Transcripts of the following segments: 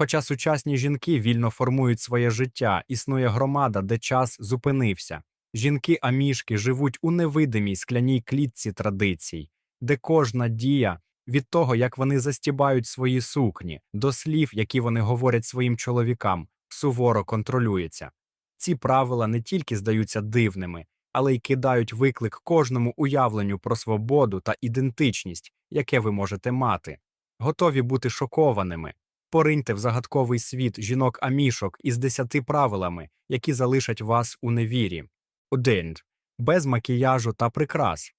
Хоча сучасні жінки вільно формують своє життя, існує громада, де час зупинився. Жінки амішки живуть у невидимій скляній клітці традицій, де кожна дія від того, як вони застібають свої сукні, до слів, які вони говорять своїм чоловікам, суворо контролюється. Ці правила не тільки здаються дивними, але й кидають виклик кожному уявленню про свободу та ідентичність, яке ви можете мати. Готові бути шокованими. Пориньте в загадковий світ жінок-амішок із десяти правилами, які залишать вас у невірі. 1. Без макіяжу та прикрас.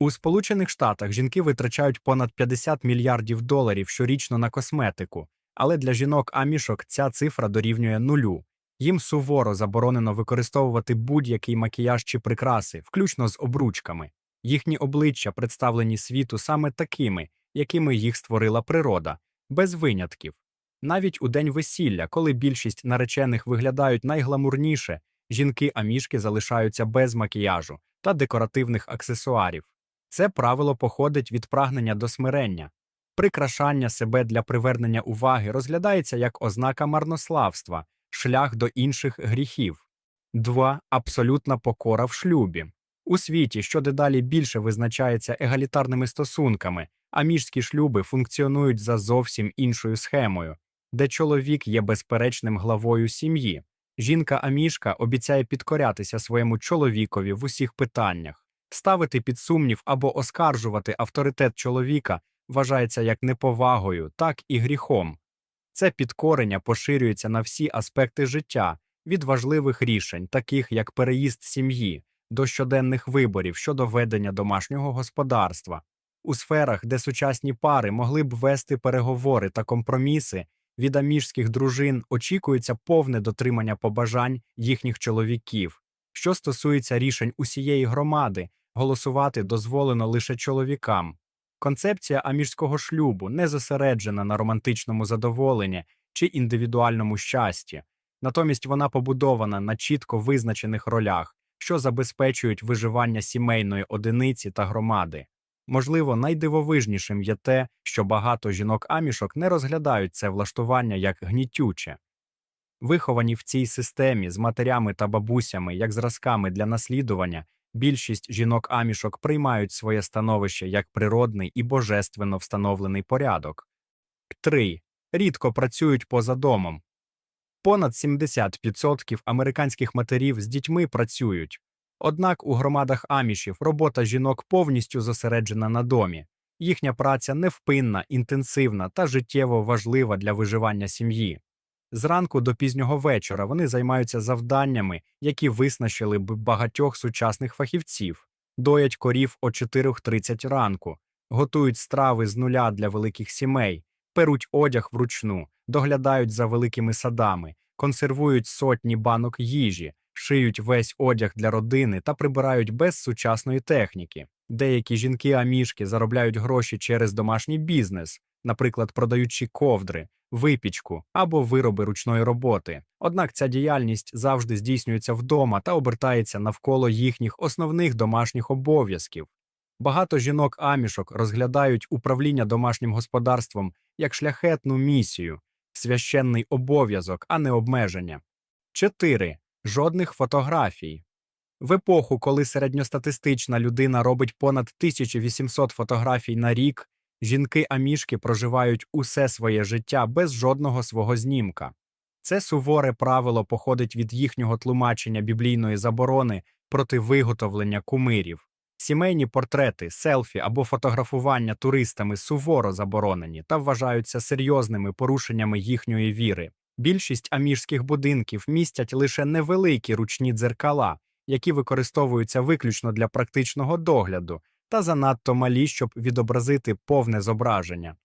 У Сполучених Штатах жінки витрачають понад 50 мільярдів доларів щорічно на косметику, але для жінок-амішок ця цифра дорівнює нулю. Їм суворо заборонено використовувати будь-який макіяж чи прикраси, включно з обручками. Їхні обличчя представлені світу саме такими, якими їх створила природа, без винятків. Навіть у день весілля, коли більшість наречених виглядають найгламурніше, жінки-амішки залишаються без макіяжу та декоративних аксесуарів. Це правило походить від прагнення до смирення. Прикрашання себе для привернення уваги розглядається як ознака марнославства, шлях до інших гріхів. 2. Абсолютна покора в шлюбі. У світі, що дедалі більше визначається егалітарними стосунками, аміжські шлюби функціонують за зовсім іншою схемою, де чоловік є безперечним главою сім'ї. Жінка-амішка обіцяє підкорятися своєму чоловікові в усіх питаннях. Ставити під сумнів або оскаржувати авторитет чоловіка вважається як неповагою, так і гріхом. Це підкорення поширюється на всі аспекти життя, від важливих рішень, таких як переїзд сім'ї, до щоденних виборів щодо ведення домашнього господарства. У сферах, де сучасні пари могли б вести переговори та компроміси, від аміжських дружин очікується повне дотримання побажань їхніх чоловіків. Що стосується рішень усієї громади, голосувати дозволено лише чоловікам. Концепція аміжського шлюбу не зосереджена на романтичному задоволенні чи індивідуальному щасті, натомість вона побудована на чітко визначених ролях, що забезпечують виживання сімейної одиниці та громади. Можливо, найдивовижнішим є те, що багато жінок-амішок не розглядають це влаштування як гнітюче. Виховані в цій системі з матерями та бабусями як зразками для наслідування, більшість жінок-амішок приймають своє становище як природний і божественно встановлений порядок. 3. Рідко працюють поза домом. Понад 70% американських матерів з дітьми працюють. Однак у громадах амішів робота жінок повністю зосереджена на домі. Їхня праця невпинна, інтенсивна та життєво важлива для виживання сім'ї. Зранку до пізнього вечора вони займаються завданнями, які виснащили б багатьох сучасних фахівців, доять корів о 4.30 ранку, готують страви з нуля для великих сімей, перуть одяг вручну, доглядають за великими садами, консервують сотні банок їжі, шиють весь одяг для родини та прибирають без сучасної техніки. Деякі жінки-амішки заробляють гроші через домашній бізнес, наприклад, продаючи ковдри, випічку або вироби ручної роботи. Однак ця діяльність завжди здійснюється вдома та обертається навколо їхніх основних домашніх обов'язків. Багато жінок-амішок розглядають управління домашнім господарством як шляхетну місію, священний обов'язок, а не обмеження. 4. Жодних фотографій. В епоху, коли середньостатистична людина робить понад 1800 фотографій на рік, жінки-амішки проживають усе своє життя без жодного свого знімка. Це суворе правило походить від їхнього тлумачення біблійної заборони проти виготовлення кумирів. Сімейні портрети, селфі або фотографування туристами суворо заборонені та вважаються серйозними порушеннями їхньої віри. Більшість амішських будинків містять лише невеликі ручні дзеркала, які використовуються виключно для практичного догляду, та занадто малі, щоб відобразити повне зображення.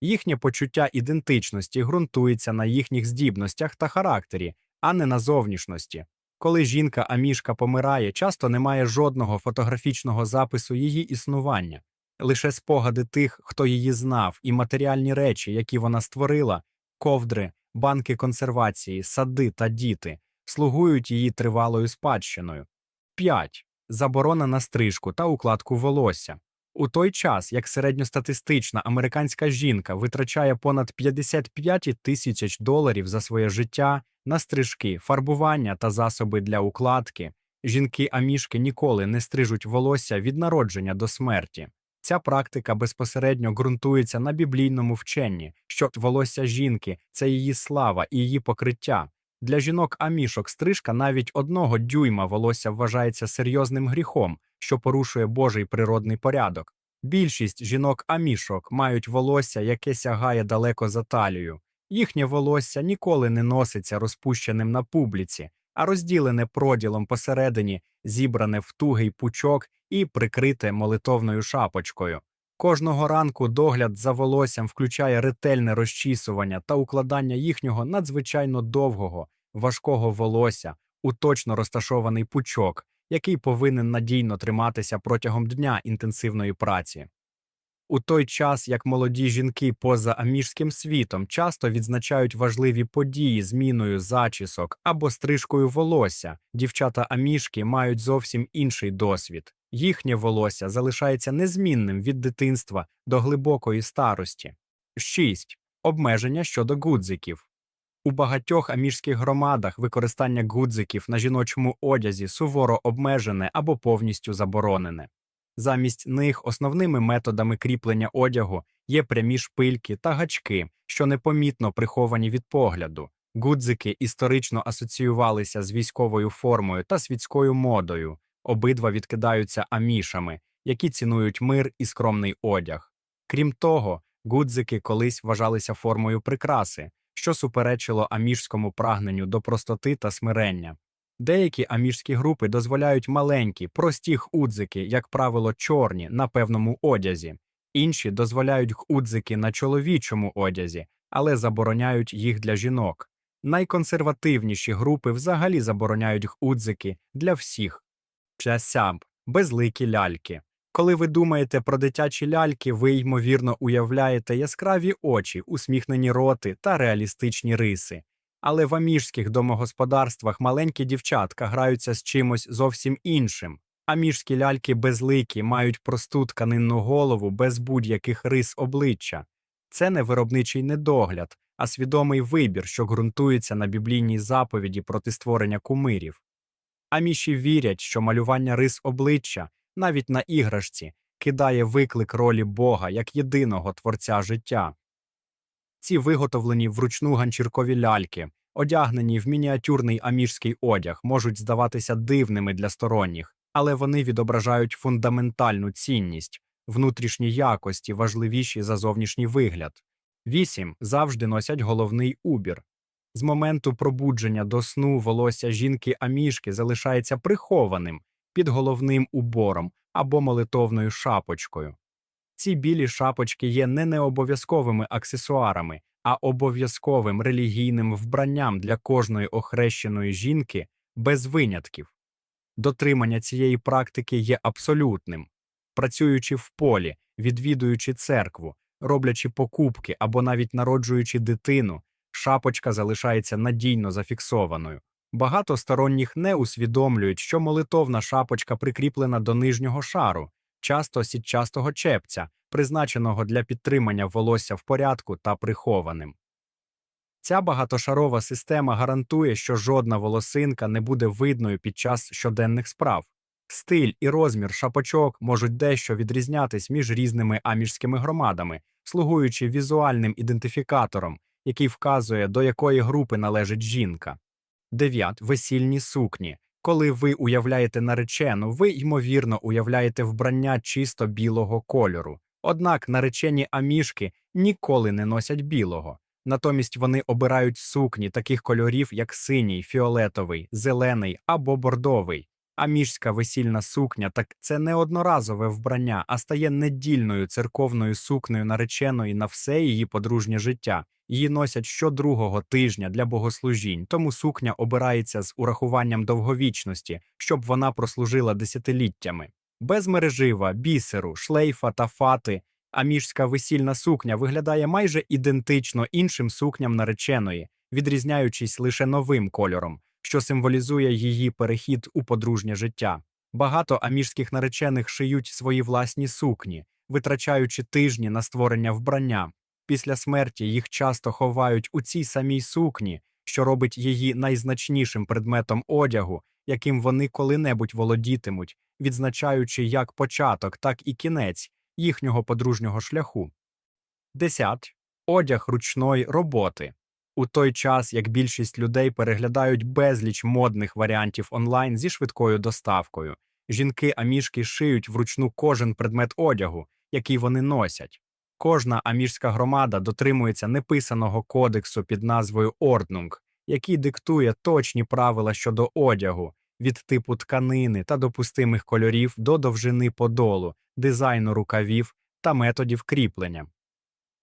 Їхнє почуття ідентичності ґрунтується на їхніх здібностях та характері, а не на зовнішності. Коли жінка амішка помирає, часто немає жодного фотографічного запису її існування, лише спогади тих, хто її знав, і матеріальні речі, які вона створила, ковдри, банки консервації, сади та діти, слугують її тривалою спадщиною. 5. Заборона на стрижку та укладку волосся. У той час, як середньостатистична американська жінка витрачає понад 55 тисяч доларів за своє життя на стрижки, фарбування та засоби для укладки, жінки амішки ніколи не стрижуть волосся від народження до смерті. Ця практика безпосередньо ґрунтується на біблійному вченні, що волосся жінки це її слава і її покриття. Для жінок амішок стрижка навіть одного дюйма волосся вважається серйозним гріхом, що порушує Божий природний порядок. Більшість жінок амішок мають волосся, яке сягає далеко за талію. Їхнє волосся ніколи не носиться розпущеним на публіці, а розділене проділом посередині, зібране в тугий пучок і прикрите молитовною шапочкою. Кожного ранку догляд за волоссям включає ретельне розчісування та укладання їхнього надзвичайно довгого, важкого волосся у точно розташований пучок, який повинен надійно триматися протягом дня інтенсивної праці. У той час, як молоді жінки поза аміжським світом часто відзначають важливі події зміною зачісок або стрижкою волосся, дівчата амішки мають зовсім інший досвід. Їхнє волосся залишається незмінним від дитинства до глибокої старості. 6. Обмеження щодо гудзиків. У багатьох аміжських громадах використання гудзиків на жіночому одязі суворо обмежене або повністю заборонене. Замість них основними методами кріплення одягу є прямі шпильки та гачки, що непомітно приховані від погляду. Гудзики історично асоціювалися з військовою формою та світською модою, обидва відкидаються амішами, які цінують мир і скромний одяг. Крім того, гудзики колись вважалися формою прикраси, що суперечило амішському прагненню до простоти та смирення. Деякі амішські групи дозволяють маленькі, прості гудзики, як правило, чорні на певному одязі, інші дозволяють гудзики на чоловічому одязі, але забороняють їх для жінок. Найконсервативніші групи взагалі забороняють гудзики для всіх. Часяб, безликі ляльки. Коли ви думаєте про дитячі ляльки, ви ймовірно уявляєте яскраві очі, усміхнені роти та реалістичні риси. Але в аміжських домогосподарствах маленькі дівчатка граються з чимось зовсім іншим. Аміжські ляльки безликі мають просту тканинну голову без будь-яких рис обличчя. Це не виробничий недогляд, а свідомий вибір, що ґрунтується на біблійній заповіді проти створення кумирів. Аміші вірять, що малювання рис обличчя, навіть на іграшці, кидає виклик ролі Бога як єдиного творця життя. Ці виготовлені вручну ганчіркові ляльки, одягнені в мініатюрний аміжський одяг, можуть здаватися дивними для сторонніх, але вони відображають фундаментальну цінність, внутрішні якості важливіші за зовнішній вигляд. 8. завжди носять головний убір. З моменту пробудження до сну волосся жінки амішки залишається прихованим під головним убором або молитовною шапочкою. Ці білі шапочки є не необов'язковими аксесуарами, а обов'язковим релігійним вбранням для кожної охрещеної жінки без винятків. Дотримання цієї практики є абсолютним. Працюючи в полі, відвідуючи церкву, роблячи покупки або навіть народжуючи дитину, шапочка залишається надійно зафіксованою. Багато сторонніх не усвідомлюють, що молитовна шапочка прикріплена до нижнього шару, часто сітчастого чепця, призначеного для підтримання волосся в порядку та прихованим. Ця багатошарова система гарантує, що жодна волосинка не буде видною під час щоденних справ. Стиль і розмір шапочок можуть дещо відрізнятись між різними аміжськими громадами, слугуючи візуальним ідентифікатором, який вказує, до якої групи належить жінка. 9. Весільні сукні. Коли ви уявляєте наречену, ви ймовірно уявляєте вбрання чисто білого кольору. Однак наречені амішки ніколи не носять білого. Натомість вони обирають сукні таких кольорів, як синій, фіолетовий, зелений або бордовий. Амішська весільна сукня так це не одноразове вбрання, а стає недільною церковною сукнею нареченої на все її подружнє життя. Її носять щодругого тижня для богослужінь, тому сукня обирається з урахуванням довговічності, щоб вона прослужила десятиліттями. Без мережива, бісеру, шлейфа та фати. Амішська весільна сукня виглядає майже ідентично іншим сукням нареченої, відрізняючись лише новим кольором, що символізує її перехід у подружнє життя. Багато аміжських наречених шиють свої власні сукні, витрачаючи тижні на створення вбрання. Після смерті їх часто ховають у цій самій сукні, що робить її найзначнішим предметом одягу, яким вони коли-небудь володітимуть, відзначаючи як початок, так і кінець їхнього подружнього шляху. 10. Одяг ручної роботи. У той час, як більшість людей переглядають безліч модних варіантів онлайн зі швидкою доставкою, жінки амішки шиють вручну кожен предмет одягу, який вони носять. Кожна амішська громада дотримується неписаного кодексу під назвою Орднунг, який диктує точні правила щодо одягу, від типу тканини та допустимих кольорів до довжини подолу, дизайну рукавів та методів кріплення.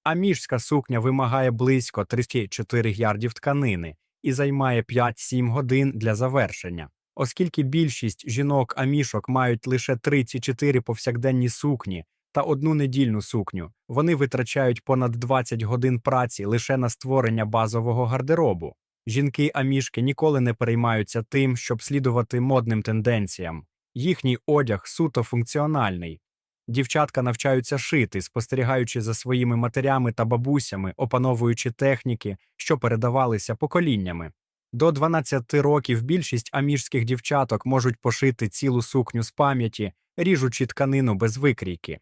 Аміжська сукня вимагає близько 34 ярдів тканини і займає 5-7 годин для завершення. Оскільки більшість жінок амішок мають лише 34 повсякденні сукні та одну недільну сукню, вони витрачають понад 20 годин праці лише на створення базового гардеробу. Жінки амішки ніколи не переймаються тим, щоб слідувати модним тенденціям. Їхній одяг суто функціональний. Дівчатка навчаються шити, спостерігаючи за своїми матерями та бабусями, опановуючи техніки, що передавалися поколіннями. До 12 років більшість аміжських дівчаток можуть пошити цілу сукню з пам'яті, ріжучи тканину без викрійки.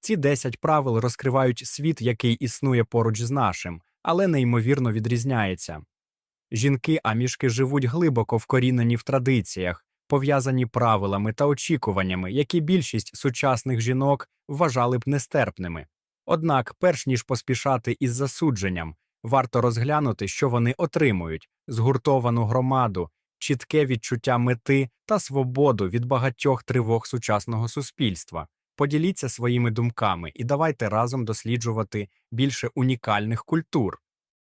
Ці 10 правил розкривають світ, який існує поруч з нашим, але неймовірно відрізняється. Жінки амішки живуть глибоко вкорінені в традиціях, пов'язані правилами та очікуваннями, які більшість сучасних жінок вважали б нестерпними. Однак, перш ніж поспішати із засудженням, варто розглянути, що вони отримують згуртовану громаду, чітке відчуття мети та свободу від багатьох тривог сучасного суспільства. Поділіться своїми думками і давайте разом досліджувати більше унікальних культур.